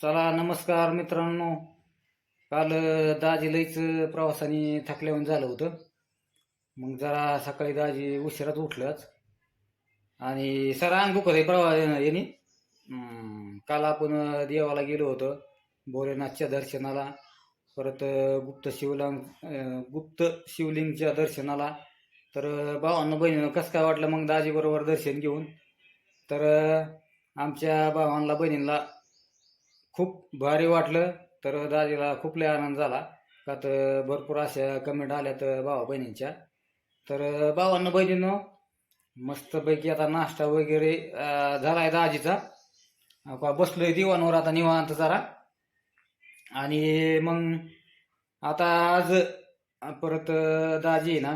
चला नमस्कार मित्रांनो. काल दाजी लईच प्रवासाने थकल्यावर झालं होतं. मग जरा सकाळी दाजी उशिराच उठलंच आणि सर अंग दुखत आहे प्रवा याने. काल आपण देवाला गेलो होतो भोलेनाथच्या दर्शनाला. परत गुप्त शिवलिंग गुप्त शिवलिंगच्या दर्शनाला. तर भावांना बहिणीनं कसं काय वाटलं मग दाजीबरोबर दर्शन घेऊन? तर आमच्या भावांना बहिणींना खूप भारी वाटलं तर दाजीला खूप लय आनंद झाला. का तर भरपूर अशा कमेंट आल्या तर भावा बहिणींच्या. तर भावांना बहिणीनं मस्तपैकी आता नाश्ता वगैरे झाला आहे दाजीचा. का बसलोय दिवाणवर आता निवांत जरा. आणि मग आता आज परत दाजी आहे ना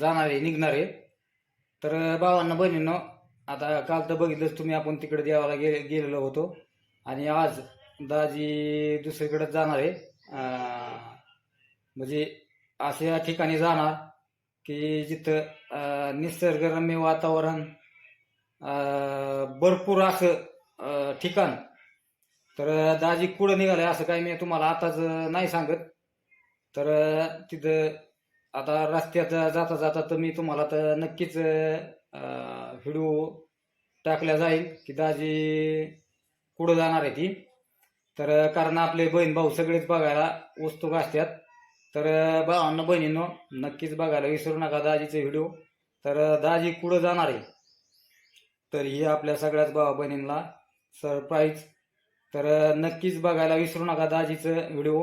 जाणार आहे निघणार आहे. तर भावांना बहिणीनं आता काल तर बघितलंच तुम्ही आपण तिकडे देवाला गे गेलेलो होतो. आणि आज दाजी दुसरीकडे जाणार आहे. म्हणजे अशा ठिकाणी जाणार की जिथं निसर्गरम्य वातावरण भरपूर असं ठिकाण. तर दाजी कुठं निघालंय असं काही मी तुम्हाला आताच नाही सांगत. तर तिथं आता रस्त्यात जाता जाता तर मी तुम्हाला तर नक्कीच व्हिडिओ टाकल्या जाईल की दाजी कुठं जाणार आहे ती? तर कारण आपले बहीण भाऊ सगळेच बघायला उत्सुक असतात तर भावांना बहिणींनो नक्कीच बघायला विसरू नका दाजीचे व्हिडिओ. तर दाजी कुठं जाणार आहे? तर ही आपल्या सगळ्याच भावा बहिणींना सरप्राईज तर नक्कीच बघायला विसरू नका दाजीचं व्हिडिओ.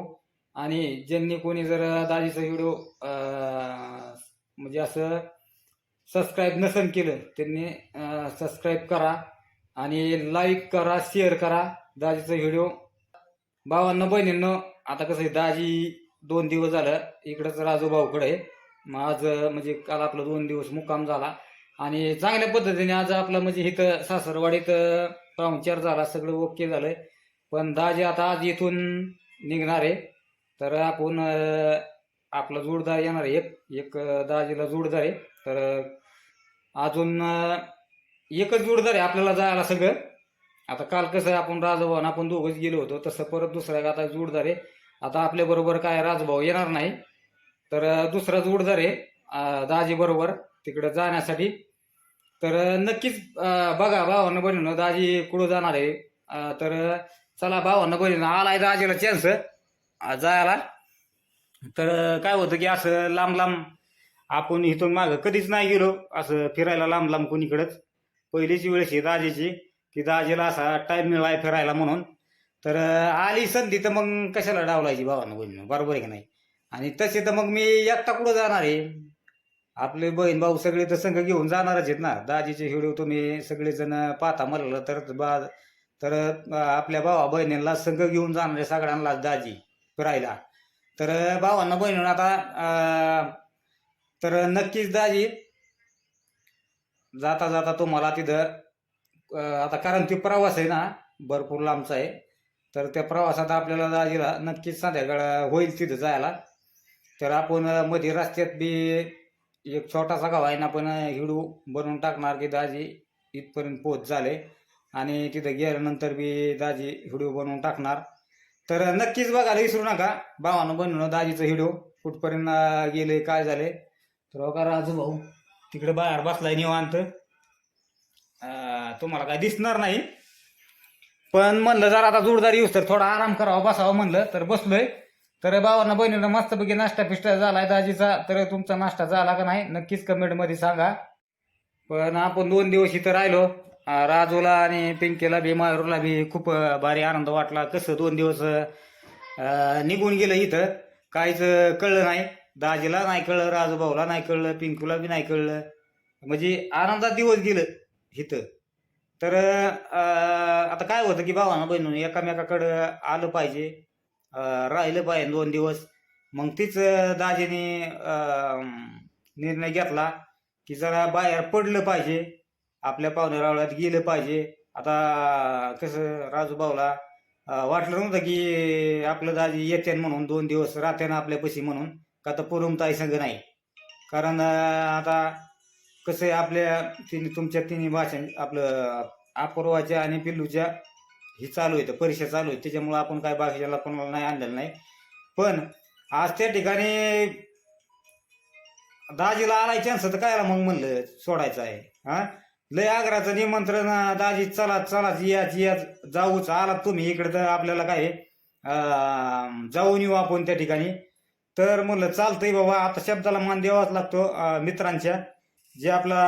आणि ज्यांनी कोणी जर दाजीचं व्हिडिओ म्हणजे असं सबस्क्राईब नसेल केलं त्यांनी सबस्क्राईब करा. आणि लाईक करा शेअर करा दाजीचं व्हिडिओ भावांना बहिणींनो आता कसं आहे दाजी दोन दिवस झालं इकडंच राजू भाऊकडे आहे. मग आज म्हणजे काल आपला दोन दिवस मुक्काम झाला. आणि चांगल्या पद्धतीने आज आपलं म्हणजे इथं सासरवाडीत पाहुणचार झाला सगळं ओके झालंय. पण दाजी आता आज इथून निघणार आहे. तर आपण आपला जोडदार येणार आहे. एक एक दाजीला जोडदार आहे. तर अजून एकच जोडदार आहे आपल्याला जायला सगळं. आता काल कसं आपण राजभाऊन आपण दोघंच गेलो होतो तसं परत दुसरा आता जोडदार आहे. आता आपल्या बरोबर काय राजभाऊ येणार नाही तर दुसरा जोडदार आहे दाजीबरोबर दाजी बरोबर जाण्यासाठी. तर नक्कीच बघा भावानं बहिणीनं दाजी कुठं जाणार आहे. तर चला भावानं बहिणीनं आलाय दाजीला चान्स जायला. तर काय होतं की असं लांब लांब आपण इथून मागं कधीच नाही गेलो असं फिरायला लांब लांब कोणीकडंच. पहिलीची वेळेस ही दाजीची की दाजीला असा टाईम मिळाला फिरायला म्हणून. तर आली संधी तर मग कशाला डावलायची भावानं बहिणीनं? बरोबर आहे की नाही? आणि तसे तर मग मी एकटा कुठं जाणार आहे? आपले बहीण भाऊ सगळे तर संघ घेऊन जाणारच आहेत ना. दाजीचे व्हिडिओ तुम्ही सगळेजण पाहता म्हणलं तर बा तर आपल्या भावा बहिणींना संघ घेऊन जाणार आहे सगळ्यांना दाजी फिरायला. तर भावांना बहिणीनं आता तर नक्कीच दाजी जाता जाता तुम्हाला तिथं आता कारण ती प्रवास आहे ना भरपूर लांबचा आहे. तर त्या प्रवासात आपल्याला दाजीला नक्कीच संध्याकाळ होईल तिथं जायला. तर आपण मध्ये रस्त्यात बी एक छोटासा गाव आहे ना पण हिडू बनवून टाकणार की दाजी इथपर्यंत पोच झाले. आणि तिथं गेल्यानंतर बी दाजी व्हिडिओ बनवून टाकणार. तर नक्कीच बघायला विसरू नका. भावानं बनवणं दाजीचं व्हिडिओ कुठपर्यंत गेले काय झाले. तर बघा राजू भाऊ तिकडे बाहेर बसलाय निवांत. तुम्हाला काय दिसणार नाही. पण म्हणलं जरा आता जोरदार येऊस तर थोडा आराम करावा बसावं म्हणलं तर बसलोय. तर भावांना बहिणीनं मस्तपैकी नाश्ता पिष्टा झालाय दाजीचा. तर तुमचा नाश्ता झाला का नाही नक्कीच कमेंटमध्ये सांगा. पण आपण दोन दिवस इथं राहिलो. राजूला आणि पिंकीला बी मायूरला बी खूप भारी आनंद वाटला. कसं दोन दिवस निघून गेलं इथं. काहीच कळलं नाही. दाजीला नाही कळलं राजूभाऊला नाही कळलं पिंकूला बी नाही कळलं. म्हणजे आनंदात दिवस गेलं इथं. तर आता काय होतं की भावानं बहिणून एकामेकाकडं आलं पाहिजे. राहिलं पाहिजे दोन दिवस. मग तीच दाजीने निर्णय घेतला की जरा बाहेर पडलं पाहिजे. आपल्या पाहुण्यारावळ्यात गेलं पाहिजे. आता कसं राजूभाऊला वाटलं नव्हतं की आपलं दाजी येते म्हणून दोन दिवस राहते ना आपल्यापाशी म्हणून. का तर पुरमताई संघ नाही. कारण आता कसं आहे आपल्या तिन्ही तुमच्या तिन्ही भाषा आपलं अपूर्वाच्या आणि पिल्लूच्या ही चालू आहे परीक्षा चालू आहे. त्याच्यामुळं आपण काय भाषेला कोणाला नाही आणलेलं नाही. पण आज त्या ठिकाणी दाजीला आलाय चान्स तर कायला मग म्हणलं सोडायचं आहे. हा? लय आग्राचं निमंत्रण दाजी चला चला याच याच जाऊच. आला तुम्ही इकडं तर आपल्याला काय जाऊन येऊ आपण त्या ठिकाणी. तर म्हणलं चालतंय बाबा आता शब्दाला मान द्यावाच लागतो मित्रांच्या. जे आपला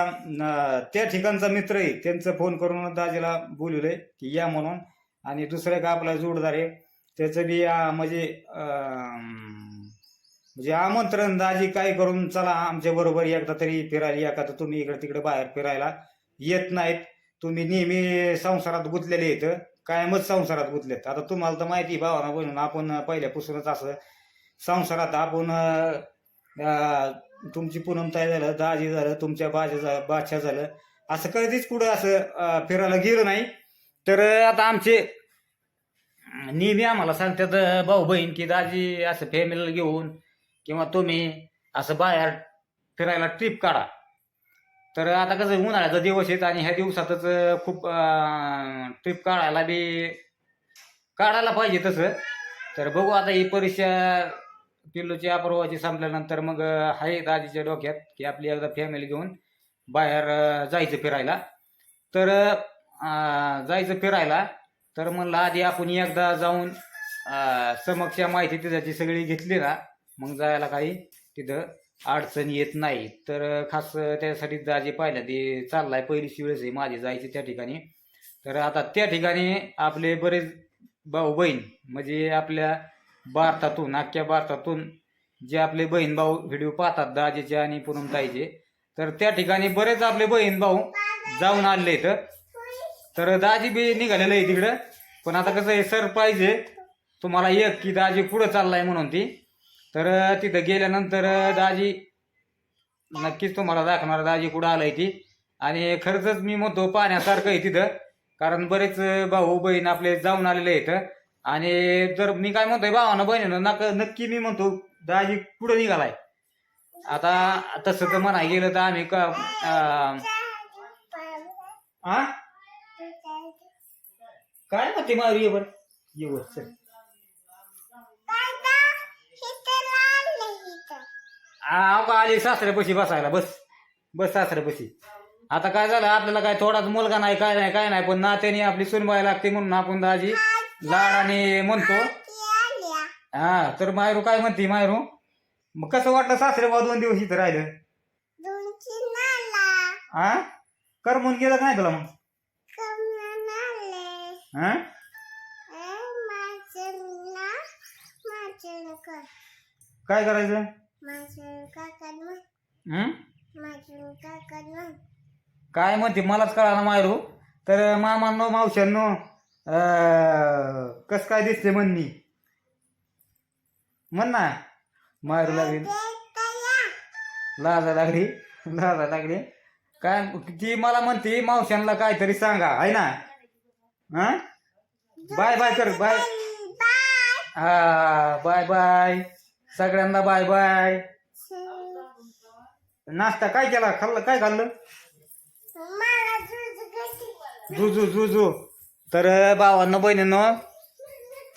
त्या ठिकाणचा मित्र आहे त्यांचं फोन करून दाजीला बोलवलंय की या म्हणून. आणि दुसरं का आपला जोडदार आहे त्याचं बी म्हणजे म्हणजे आमंत्रण दाजी काय करून चला आमच्या बरोबर एकदा तरी फिरायला या का तर तुम्ही इकडे तिकडे बाहेर फिरायला येत नाहीत. तुम्ही नेहमी संसारात गुंतलेले आहेत कायमच संसारात गुंतलेत. आता तुम्हाला तर माहिती आहे भावाना बनून आपण पहिल्यापासूनच असं संसारात आपण तुमची पूनमताई झालं दाजी झालं तुमच्या बाजा झालं बादशा झालं असं कधीच कुठं असं फिरायला गेलं नाही. तर आता आमचे नेहमी आम्हाला सांगतात भाऊ बहीण की दाजी असं फॅमिलीला घेऊन किंवा तुम्ही असं बाहेर फिरायला ट्रिप काढा. तर आता कसं उन्हाळ्याचा दिवस आहेत आणि ह्या दिवसातच खूप ट्रिप काढायला बी काढायला पाहिजे तसं. तर बघू आता ही परीक्षा पिल्लूची अपर्वाची संपल्यानंतर मग आहे दाजीच्या डोक्यात की आपली एकदा फॅमिली घेऊन बाहेर जायचं फिरायला. तर जायचं फिरायला तर म्हणलं आधी आपण एकदा जाऊन अं, समक्ष माहिती तिथाची सगळी घेतली ना मग जायला काही तिथं अडचण येत नाही. तर खास त्यासाठी दाजी पाहिलं ते चाललाय पहिलीच वेळेस आहे माझी जायची त्या ठिकाणी. तर आता त्या ठिकाणी आपले बरेच भाऊ बहीण म्हणजे आपल्या भारतातून अख्ख्या भारतातून जे आपले बहीण भाऊ व्हिडिओ पाहतात दाजीचे आणि पूनमताईचे तर त्या ठिकाणी बरेच आपले बहीण भाऊ जाऊन आले इथं. तर दाजी बी निघालेलं आहे तिकडं. पण आता कसं आहे सर पाहिजे तुम्हाला एक की दाजी पुढं चाललाय म्हणून ती. तर तिथं गेल्यानंतर दाजी नक्कीच तुम्हाला दाखवणार दाजी कुठं आलाय ती. आणि खरंच मी म्हणतो पाहण्यासारखं आहे तिथं. कारण बरेच भाऊ बहीण आपले जाऊन आलेले आहेत. आणि जर मी काय म्हणतोय भावानं बहिणीनं नक नक्की मी म्हणतो दाजी कुठं निघालाय? आता तसं तर म्हणाय गेलं तर आम्ही का आ? काय म्हणते मारू ये येवर ये वर चल. अहो आली सासऱ्यापाशी बसायला बस. बस सासऱ्यापाशी. आता काय झालं आपल्याला काय थोडाच मुलगा नाही काय नाही काय नाही पण नात्याने आपली सुनबाई लागते म्हणून आपण दाजी लाडाने म्हणतो. हा तर मायरू काय म्हणते मायरू? मग कसं वाटलं सासरे बा दोन दिवस इथं राहिलं? हा? म्हणून गेलं का नाही तुला मग? हा? काय करायचं? काय म्हणते मलाच कळालं मायरू. तर मामांनो मावशांनो कस काय दिसते म्हणनी म्हण ना. मायरू लागली. लाजा लागली. लाजा लागली. काय ती मला म्हणते मावशांना काहीतरी सांगा. आहे ना? हा बाय बाय कर बाय. हा बाय बाय. सगळ्यांना बाय बाय. नाश्ता काय केला? खाल्लं काय खाल्लं? जुजू जुजू तर भावांनो बहिणीनं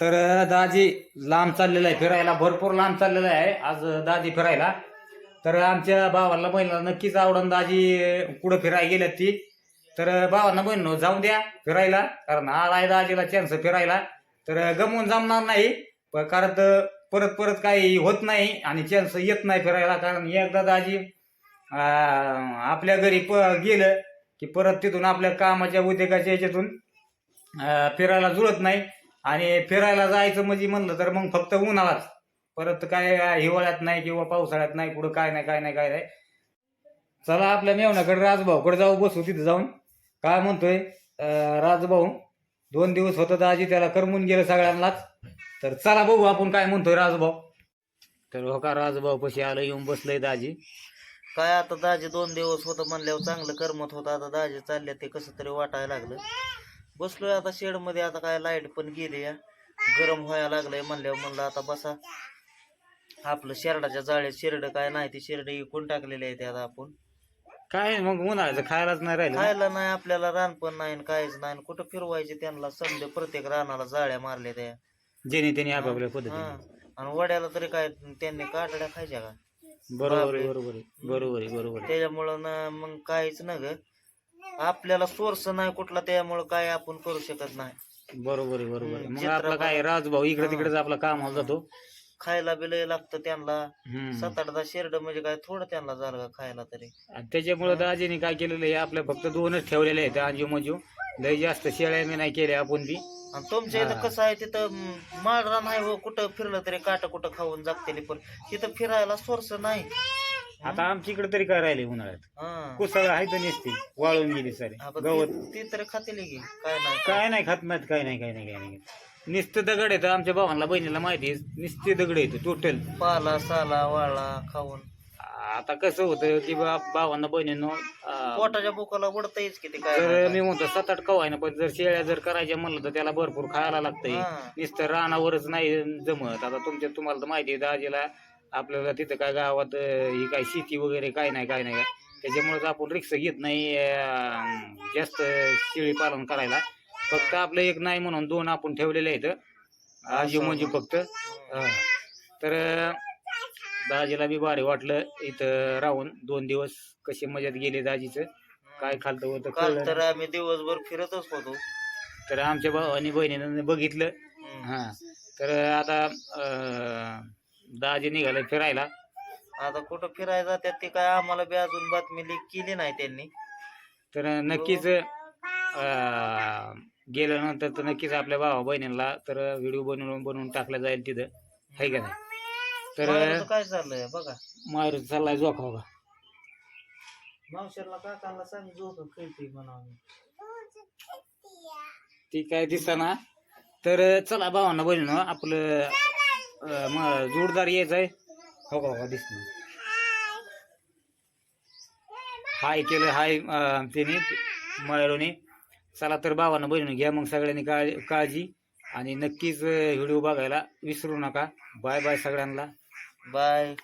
तर दाजी लांब चाललेला आहे फिरायला. भरपूर लांब चाललेला आहे आज दाजी फिरायला. तर आमच्या भावाला बहिणीला नक्कीच आवडून दाजी कुठं फिरायला गेल्यात ती. तर भावांना बहिणीनो जाऊन द्या फिरायला. कारण आलाय दाजीला चान्स फिरायला. तर गमवून जमणार नाही. प- कारण तर परत परत काही होत नाही आणि चान्स येत नाही फिरायला. कारण एकदा दाजी आपल्या घरी प गेलं की परत तिथून आपल्या कामाच्या उद्योगाच्या याच्यातून फिरायला जुळत नाही. आणि फिरायला जायचं म्हणजे म्हणलं तर मग फक्त उन्हाळाच. परत काय हिवाळ्यात नाही किंवा पावसाळ्यात नाही कुठं काय नाही काय नाही काय नाही. चला आपल्या मेवण्याकडे राजभाऊकडे जाऊ बसू तिथं जाऊन. काय म्हणतोय? राजभाऊ दोन दिवस होतं आजी त्याला करमून गेलं सगळ्यांनाच. तर चला बघू आपण काय म्हणतोय राजभाऊ. तर हो का राजभाऊ पशी आलं येऊन बसलंय दाजी. काय आता दाजी दोन दिवस होतं म्हणल्यावर चांगलं करमत होतं. आता दाजी चालले ते कसं तरी वाटायला लागलं. बसलोय आता शेडमध्ये आता काय लाइट पण गेली गरम व्हायला लागलंय म्हणल्यावर म्हणलं आता बसा. आपलं शेरडाच्या जाळ्यात शेरड काय नाही ते शेरड इकून टाकलेले आहे ते आता आपण. काय मग उन्हाळ्याचं खायलाच नाही राहिलं खायला नाही आपल्याला रान पण नाही आणि काहीच नाही. आणि कुठं फिरवायचे त्यांना? समजे प्रत्येक रानाला जाळ्या मारल्या त्या. जेणे त्याने आपापल्या हा. पद्धतीने आणि वड्याला तरी काय त्यांनी काटड्या खायच्या का? बरोबर आहे बरोबर आहे बरोबर आहे बरोबर आहे. त्याच्यामुळं ना मग काहीच ना ग. आपल्याला सोर्स नाही कुठला त्यामुळं काय आपण करू शकत नाही. बरोबर आहे बरोबर आहे. मग आपला काय राजभाऊ इकडे तिकडेच आपला कामाला जातो? खायला बी लय लागतं त्यांना. हम्म. सात आठ दहा शेरड म्हणजे काय थोडं त्यांना झालं का खायला तरी. आणि त्याच्यामुळे आजीने काय केलेलं आहे आपल्या फक्त दोनच ठेवलेले आहेत अंजू मंजू. लय जास्त शेळ्या मी नाही केल्या आपण ती आणि तुमच्या इथं कसं आहे तिथं माळरा नाही हो कुठं फिरलं तरी काट कुठं खाऊन जागतेली पण तिथं फिरायला सोर्स नाही. आता आमच्या इकडे तरी काय राहिले उन्हाळ्यात? हा. कुसळ आहे तर नसते वाळून गेली सारी. हा, पण गवत. ती ती तरी खातील की. काय नाही. काय नाही खात नाहीत काय नाही काय नाही काय नाही. नुसतं दगड येतं आमच्या भावांना बहिणीला माहिती आहे. नुसते दगड येतं टोटल पाला साला वाळा खाऊन. आता कसं होतं की बा भावांना बहिणींनो अं, पोटाच्या बुकाला उडतायच किती काय तर नाही मी म्हणतो सात आठ कवाय ना पण जर शेळ्या जर करायच्या म्हणलं तर त्याला भरपूर खायला लागतंय. हा. नुसतं रानावरच नाही जमत. आता तुमच्या तुम्हाला तर माहिती आहे दाजीला आपल्याला तिथं काय गावात ही काय शेती वगैरे काय नाही काय नाही. त्याच्यामुळेच आपण रिक्षा घेत नाही जास्त शेळी पालन करायला. फक्त आपलं एक नाही म्हणून दोन आपण ठेवलेले आहेत. आजी म्हणजे फक्त हा. तर दाजीला बी भारी वाटलं इथं राहून. दोन दिवस कशी मजात गेले दाजीचं. काय खालतं होतं काल तर. आम्ही दिवसभर फिरतच होतो. तर आमच्या भावानी बहिणीनं बघितलं. हा. तर आता दाजी निघाले फिरायला. आता कुठं फिरायला जातात ते काय आम्हाला बी अजून बातमी लीक केली नाही त्यांनी. तर नक्कीच अं, गेल्यानंतर तर नक्कीच आपल्या भावा बहिणींना तर व्हिडिओ बनवून बनवून टाकला जाईल तिथं. आहे का नाही? तर माहेरचं काय चाललंय बघा. माहेर चाललाय जोखा का मावशरला काकांना सांग झोप खेळते म्हणा. ती काय दिसताना तर चला भावांना बहिणीनं आपलं जोरदार यायचं आहे. हो का हो, हो का दिसत हाय केलं हाय तिने त्याने चला तर भावानं बहिणीनं घ्या मग सगळ्यांनी काळजी काळजी. आणि नक्कीच व्हिडिओ बघायला विसरू नका. बाय बाय सगळ्यांना. बाय.